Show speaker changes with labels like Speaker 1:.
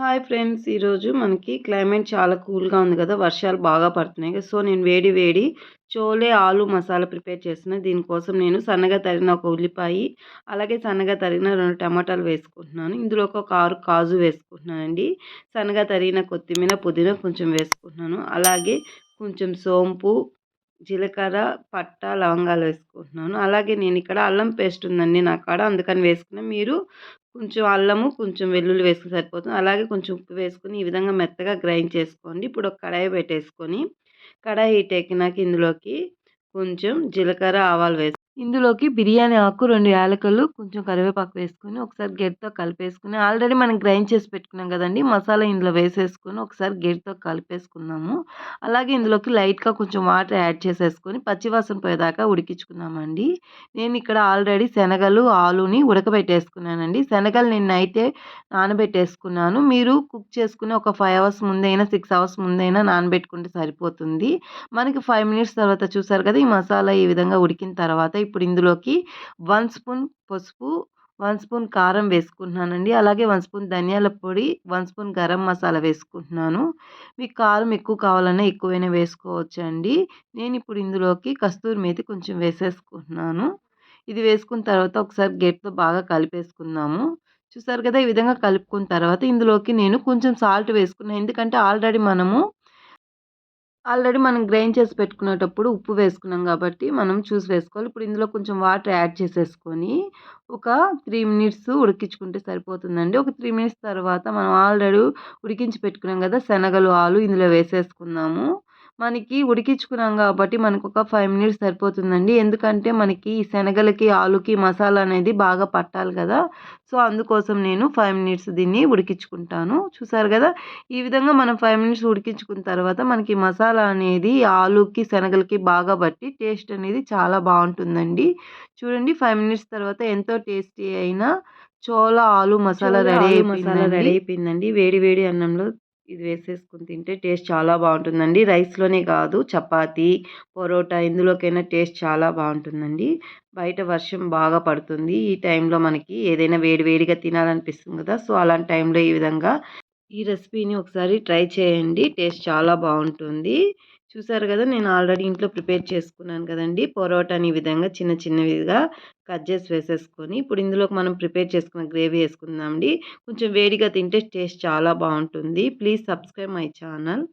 Speaker 1: Hi friends ఈరోజు మనకి climate చాలా కూల్గా ఉంది కదా వర్షాలు బాగా పడుతున్నాయి సో నేను వేడి వేడి చోలే ఆలు మసాలా ప్రిపేర్ చేసిన దీనికోసం నేను సన్నగా తరిగిన ఒక ఉల్లిపాయ అలాగే సన్నగా తరిగిన రెండు టమాటాలు వేసుకుంటున్నాను. ఇందులో ఒక ఆరు కాజు వేసుకుంటున్నానండి. సన్నగా తరిగిన కొత్తిమీర పుదీనా కొంచెం వేసుకుంటున్నాను. అలాగే కొంచెం సోంపు జీలకర్ర పట్ట లవంగాలు వేసుకుంటున్నాను. అలాగే నేను ఇక్కడ అల్లం పేస్ట్ ఉందండి నా కాడ అందుకని వేసుకున్నాను మీరు కొంచెం అల్లము కొంచెం వెల్లుల్లి వేసుకుని సరిపోతుంది. అలాగే కొంచెం ఉప్పు వేసుకొని ఈ విధంగా మెత్తగా గ్రైండ్ చేసుకోండి. ఇప్పుడు ఒక కడాయి పెట్టేసుకొని కడాయి హీట్ ఎక్కినాక ఇందులోకి కొంచెం జీలకర్ర ఆవాలు వేసుకొని ఇందులోకి బిర్యానీ ఆకు రెండు యాలకులు కొంచెం కరివేపాకు వేసుకొని ఒకసారి గేట్తో కలిపేసుకుని ఆల్రెడీ మనం గ్రైండ్ చేసి పెట్టుకున్నాం కదండి మసాలా ఇందులో వేసేసుకొని ఒకసారి గేట్తో కలిపేసుకుందాము. అలాగే ఇందులోకి లైట్గా కొంచెం వాటర్ యాడ్ చేసేసుకొని పచ్చివాసన పోయేదాకా ఉడికించుకుందామండి. నేను ఇక్కడ ఆల్రెడీ శనగలు ఆలుని ఉడకబెట్టేసుకున్నానండి. శనగలు నేను అయితే నానబెట్టేసుకున్నాను. మీరు కుక్ చేసుకుని ఒక ఫైవ్ అవర్స్ ముందైనా సిక్స్ అవర్స్ ముందైనా నానబెట్టుకుంటే సరిపోతుంది. మనకి ఫైవ్ మినిట్స్ తర్వాత చూసారు కదా ఈ మసాలా ఈ విధంగా ఉడికిన తర్వాత ఇప్పుడు ఇందులోకి వన్ స్పూన్ పసుపు వన్ స్పూన్ కారం వేసుకుంటున్నానండి. అలాగే వన్ స్పూన్ ధనియాల పొడి వన్ స్పూన్ గరం మసాలా వేసుకుంటున్నాను. మీకు కారం ఎక్కువ కావాలన్నా ఎక్కువైనా వేసుకోవచ్చండి. నేను ఇప్పుడు ఇందులోకి కస్తూరి మేతి కొంచెం వేసేసుకుంటున్నాను. ఇది వేసుకున్న తర్వాత ఒకసారి గేట్తో బాగా కలిపేసుకుందాము. చూసారు కదా ఈ విధంగా కలుపుకున్న తర్వాత ఇందులోకి నేను కొంచెం సాల్ట్ వేసుకున్నాను ఎందుకంటే ఆల్రెడీ మనము ఆల్రెడీ మనం గ్రైండ్ చేసి పెట్టుకునేటప్పుడు ఉప్పు వేసుకున్నాం కాబట్టి మనం చూసి వేసుకోవాలి. ఇప్పుడు ఇందులో కొంచెం వాటర్ యాడ్ చేసేసుకొని ఒక త్రీ మినిట్స్ ఉడికించుకుంటే సరిపోతుందండి. ఒక త్రీ మినిట్స్ తర్వాత మనం ఆల్రెడీ ఉడికించి పెట్టుకున్నాం కదా శనగలు ఆలు ఇందులో వేసేసుకుందాము. మనకి ఉడికించుకున్నాం కాబట్టి మనకు ఒక ఫైవ్ మినిట్స్ సరిపోతుందండి. ఎందుకంటే మనకి ఈ శనగలకి ఆలుకి మసాలా అనేది బాగా పట్టాలి కదా. సో అందుకోసం నేను ఫైవ్ మినిట్స్ దీన్ని ఉడికించుకుంటాను. చూసారు కదా? ఈ విధంగా మనం ఫైవ్ మినిట్స్ ఉడికించుకున్న తర్వాత మనకి మసాలా అనేది ఆలుకి శనగలకి బాగా బట్టి టేస్ట్ అనేది చాలా బాగుంటుందండి. చూడండి ఫైవ్ మినిట్స్ తర్వాత ఎంతో టేస్టీ అయిన చోళ ఆలు మసాలా రెడీ మసాలా రెడీ అయిపోయిందండి. వేడి వేడి అన్నంలో ఇది వేసేసుకుని తింటే టేస్ట్ చాలా బాగుంటుందండి. రైస్లోనే కాదు చపాతి పరోటా ఇందులోకైనా టేస్ట్ చాలా బాగుంటుందండి. బయట వర్షం బాగా పడుతుంది. ఈ టైంలో మనకి ఏదైనా వేడివేడిగా తినాలనిపిస్తుంది కదా! సో అలాంటి టైంలో ఈ విధంగా ఈ రెసిపీని ఒకసారి ట్రై చేయండి. టేస్ట్ చాలా బాగుంటుంది. చూసారు కదా నేను ఆల్రెడీ ఇంట్లో ప్రిపేర్ చేసుకున్నాను కదండి. పొరోటాని ఈ విధంగా చిన్న చిన్నవిగా కట్ చేసి వేసేసుకొని ఇప్పుడు ఇందులోకి మనం ప్రిపేర్ చేసుకున్న గ్రేవీ వేసుకుందామండి కొంచెం వేడిగా తింటే టేస్ట్ చాలా బాగుంటుంది. Please subscribe my channel.